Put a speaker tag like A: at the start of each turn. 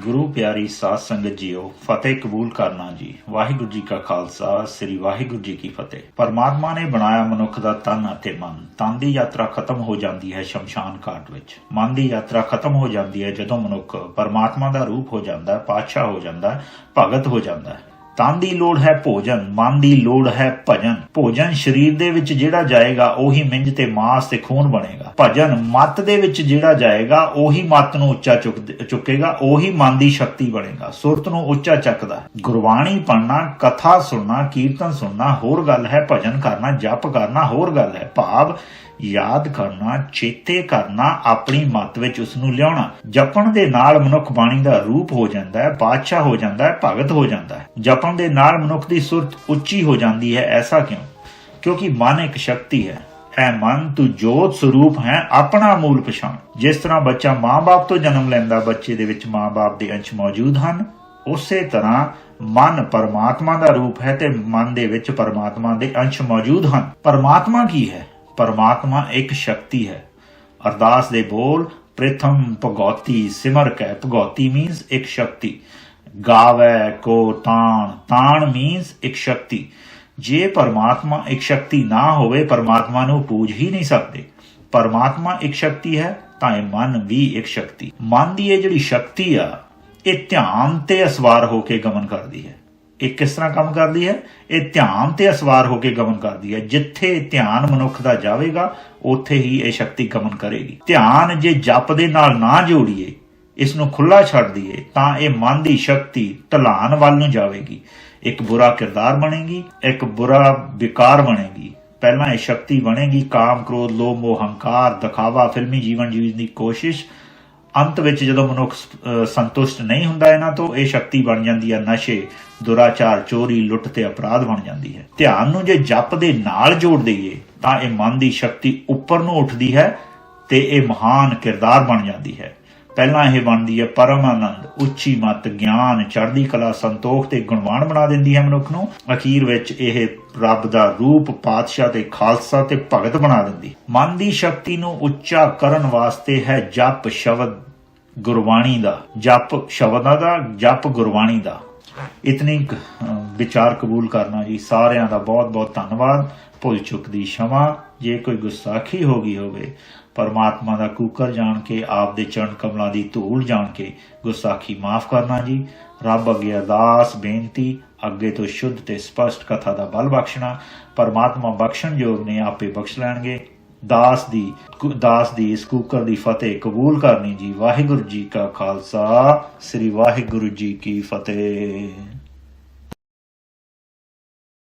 A: ਗੁਰੂ ਪਿਆਰੀ ਸਾਧ ਸੰਗਤ ਜੀਓ, ਫਤਿਹ ਕਬੂਲ ਕਰਨਾ ਜੀ। ਵਾਹਿਗੁਰੂ ਜੀ ਕਾ ਖਾਲਸਾ, ਸ੍ਰੀ ਵਾਹਿਗੁਰੂ ਜੀ ਕੀ ਫਤਿਹ। ਪਰਮਾਤਮਾ ਨੇ ਬਣਾਇਆ ਮਨੁੱਖ ਦਾ ਤਨ ਅਤੇ ਮਨ। ਤਨ ਦੀ ਯਾਤਰਾ ਖਤਮ ਹੋ ਜਾਂਦੀ ਹੈ ਸ਼ਮਸ਼ਾਨ ਘਾਟ ਵਿੱਚ। ਮਨ ਦੀ ਯਾਤਰਾ ਖਤਮ ਹੋ ਜਾਂਦੀ ਹੈ ਜਦੋਂ ਮਨੁੱਖ ਪਰਮਾਤਮਾ ਦਾ ਰੂਪ ਹੋ ਜਾਂਦਾ ਹੈ ਪਾਤਸ਼ਾਹ ਹੋ ਜਾਂਦਾ ਹੈ ਭਗਤ ਹੋ ਜਾਂਦਾ। ਹੈ ਤਨ ਦੀ ਲੋੜ ਹੈ ਭੋਜਨ, ਮਨ ਦੀ ਲੋੜ ਹੈ ਭਜਨ। ਭੋਜਨ ਸਰੀਰ ਦੇ ਵਿੱਚ ਜਿਹੜਾ ਜਾਏਗਾ, ਉਹੀ ਮਿੰਜ ਤੇ ਮਾਸ ਤੇ ਖੂਨ ਬਣੇਗਾ। ਭਜਨ ਮਤ ਦੇ ਵਿੱਚ ਜਿਹੜਾ ਜਾਏਗਾ, ਉਹੀ ਮਤ ਨੂੰ ਉੱਚਾ ਚੁੱਕ- ਚੁੱਕੇਗਾ, ਉਹੀ ਮਨ ਦੀ ਸ਼ਕਤੀ ਬਣੇਗਾ। ਸੁਰਤ ਨੂੰ ਉੱਚਾ ਚੱਕਦਾ ਹੈ। ਗੁਰਬਾਣੀ ਪੜ੍ਹਨਾ, ਕਥਾ ਸੁਣਨਾ, ਕੀਰਤਨ ਸੁਣਨਾ, ਹੋਰ ਗੱਲ ਹੈ ਭਜਨ ਕਰਨਾ, ਜਪ ਕਰਨਾ, ਹੋਰ ਗੱਲ ਹੈ ਭਾਵ। ਯਾਦ ਕਰਨਾ, ਚੇਤੇ ਕਰਨਾ, ਆਪਣੀ ਮਤ ਵਿੱਚ ਉਸ ਨੂੰ ਲਿਆਉਣਾ। ਜਪਣ ਦੇ ਨਾਲ ਮਨੁੱਖ ਬਾਣੀ ਦਾ ਰੂਪ ਹੋ ਜਾਂਦਾ ਹੈ, ਬਾਦਸ਼ਾਹ ਹੋ ਜਾਂਦਾ ਹੈ, ਭਗਤ ਹੋ ਜਾਂਦਾ ਹੈ। ਜਪਣ ਦੇ ਨਾਲ ਮਨੁੱਖ ਦੀ ਸੁਰਤ ਉੱਚੀ ਹੋ ਜਾਂਦੀ ਹੈ, ਐਸਾ ਕਿਉਂ? ਕਿਉਂਕਿ ਮਨ ਇੱਕ ਸ਼ਕਤੀ ਹੈ। ਐ ਮਨ ਤੂੰ ਜੋਤ ਸਰੂਪ ਹੈ, ਆਪਣਾ ਮੂਲ ਪਛਾਣ। ਜਿਸ ਤਰ੍ਹਾਂ ਬੱਚਾ ਮਾਂ-ਬਾਪ ਤੋਂ ਜਨਮ ਲੈਂਦਾ, ਬੱਚੇ ਦੇ ਵਿੱਚ ਮਾਂ-ਬਾਪ ਦੇ ਅੰਸ਼ ਮੌਜੂਦ ਹਨ, ਉਸੇ ਤਰ੍ਹਾਂ ਮਨ ਪਰਮਾਤਮਾ ਦਾ ਰੂਪ ਹੈ ਤੇ ਮਨ ਦੇ ਵਿੱਚ ਪਰਮਾਤਮਾ ਦੇ ਅੰਸ਼ ਮੌਜੂਦ ਹਨ। ਪਰਮਾਤਮਾ ਕੀ ਹੈ? ਪਰਮਾਤਮਾ ਇੱਕ ਸ਼ਕਤੀ ਹੈ। ਅਰਦਾਸ ਦੇ ਬੋਲ, ਪ੍ਰਥਮ ਭਗਉਤੀ ਸਿਮਰ ਕੈ ਭਗਉਤੀ ਮੀਨਸ ਇੱਕ ਸ਼ਕਤੀ। ਗਾਵੇ ਕੋ ਤਾਣ। ਤਾਣ ਮੀਨਸ ਇੱਕ ਸ਼ਕਤੀ। ਜੇ ਪਰਮਾਤਮਾ ਇੱਕ ਸ਼ਕਤੀ ਨਾ ਹੋਵੇ, ਪਰਮਾਤਮਾ ਨੂੰ ਪੂਜ ਹੀ ਨਹੀਂ ਸਕਦੇ। ਪਰਮਾਤਮਾ ਇੱਕ ਸ਼ਕਤੀ ਹੈ, ਤਾਂ ਇਹ ਮਨ ਵੀ ਇੱਕ ਸ਼ਕਤੀ। ਮਨ ਦੀ ਇਹ ਜਿਹੜੀ ਸ਼ਕਤੀ ਆ, ਇਹ ਧਿਆਨ ਤੇ ਅਸਵਾਰ ਹੋ ਕੇ ਗਮਨ ਕਰਦੀ ਹੈ। ਇਹ ਕਿਸ ਤਰ੍ਹਾਂ ਕੰਮ ਕਰਦੀ ਹੈ? ਇਹ ਧਿਆਨ ਤੇ ਅਸਵਾਰ ਹੋ ਕੇ ਗਮਨ ਕਰਦੀ ਹੈ। ਜਿੱਥੇ ਧਿਆਨ ਮਨੁੱਖ ਦਾ ਜਾਵੇਗਾ, ਉੱਥੇ ਹੀ ਇਹ ਸ਼ਕਤੀ ਗਮਨ ਕਰੇਗੀ। ਧਿਆਨ ਜੇ ਜਪ ਦੇ ਨਾਲ ਨਾ ਜੋੜੀਏ ਇਸ ਨੂੰ ਖੁੱਲਾ ਛੱਡ ਦਈਏ, ਤਾਂ ਇਹ ਮਨ ਦੀ ਸ਼ਕਤੀ ਢਲਾਨ ਵੱਲ ਨੂੰ ਜਾਵੇਗੀ। ਇੱਕ ਬੁਰਾ ਕਿਰਦਾਰ ਬਣੇਗੀ, ਇੱਕ ਬੁਰਾ ਵਿਕਾਰ ਬਣੇਗੀ। ਪਹਿਲਾਂ ਇਹ ਸ਼ਕਤੀ ਬਣੇਗੀ ਕਾਮ, ਕ੍ਰੋਧ, ਲੋਭ, ਮੋਹ, ਹੰਕਾਰ, ਦਿਖਾਵਾ, ਫਿਲਮੀ ਜੀਵਨ ਜੀਵਨ ਦੀ ਕੋਸ਼ਿਸ਼। ਅੰਤ ਵਿੱਚ ਜਦੋਂ ਮਨੁੱਖ ਸੰਤੁਸ਼ਟ ਨਹੀਂ ਹੁੰਦਾ ਇਹਨਾਂ ਤੋਂ, ਇਹ ਸ਼ਕਤੀ ਬਣ ਜਾਂਦੀ ਹੈ ਨਸ਼ੇ, ਦੁਰਾਚਾਰ, ਚੋਰੀ, ਲੁੱਟ ਤੇ ਅਪਰਾਧ ਬਣ ਜਾਂਦੀ ਹੈ। ਧਿਆਨ ਨੂੰ ਜੇ ਜਪ ਦੇ ਨਾਲ ਜੋੜ ਦਈਏ, ਤਾਂ ਇਹ ਮਨ ਦੀ ਸ਼ਕਤੀ ਉੱਪਰ ਨੂੰ ਉੱਠਦੀ ਹੈ ਤੇ ਇਹ ਮਹਾਨ ਕਿਰਦਾਰ ਬਣ ਜਾਂਦੀ ਹੈ। ਪਹਿਲਾਂ ਇਹ ਬਣਦੀ ਹੈ ਪਰਮ ਆਨੰਦ ਉੱਚੀ ਮਤ, ਗਿਆਨ, ਚੜ੍ਹਦੀ ਕਲਾ, ਸੰਤੋਖ ਤੇ ਗੁਣਵਾਨ ਬਣਾ ਦਿੰਦੀ ਹੈ ਮਨੁੱਖ ਨੂੰ। ਅਖੀਰ ਵਿੱਚ ਇਹ ਰੱਬ ਦਾ ਰੂਪ, ਪਾਤਸ਼ਾਹ ਤੇ ਖਾਲਸਾ ਤੇ ਭਗਤ ਬਣਾ ਦਿੰਦੀ। ਮਨ ਦੀ ਸ਼ਕਤੀ ਨੂੰ ਉੱਚਾ ਕਰਨ ਵਾਸਤੇ ਹੈ ਜਪ ਸ਼ਬਦ। ਗੁਰਬਾਣੀ ਦਾ, ਜਪ ਸ਼ਬਦਾਂ ਦਾ, ਜਪ ਗੁਰਬਾਣੀ ਦਾ। ਇਤਨੀ ਵਿਚਾਰ ਕਬੂਲ ਕਰਨਾ ਜੀ, ਸਾਰਿਆਂ ਦਾ ਬਹੁਤ ਬਹੁਤ ਧੰਨਵਾਦ। ਭੁੱਲ ਚੁੱਕ ਦੀ ਸ਼ਮਾ, ਜੇ ਕੋਈ ਗੁਸਤਾਖੀ ਹੋ ਗਈ ਹੋਵੇ, ਪਰਮਾਤਮਾ ਦਾ ਕੂਕਰ ਜਾਣ ਕੇ, ਆਪ ਦੇ ਚਰਨ ਕਮਲਾਂ ਦੀ ਧੂਲ ਜਾਣ ਕੇ ਗੁਸਤਾਖੀ ਮਾਫ ਕਰਨਾ ਜੀ। ਰੱਬ ਅੱਗੇ ਅਰਦਾਸ, ਬੇਨਤੀ, ਅੱਗੇ ਤੋਂ ਸ਼ੁੱਧ ਤੇ ਸਪਸ਼ਟ ਕਥਾ ਦਾ ਬਲ ਬਖਸ਼ਣਾ। ਪਰਮਾਤਮਾ ਬਖਸ਼ਣ ਜੋਗ ਨੇ, ਆਪੇ ਬਖਸ਼ ਲੈਣਗੇ। ਦਾਸ ਦੀ ਦਾਸ ਦੀ ਇਸ ਕੂਕਰ ਦੀ ਫਤਿਹ ਕਬੂਲ ਕਰਨੀ ਜੀ। ਵਾਹਿਗੁਰੂ ਜੀ ਕਾ ਖਾਲਸਾ, ਸ੍ਰੀ ਵਾਹਿਗੁਰੂ ਜੀ ਕੀ ਫਤਿਹ।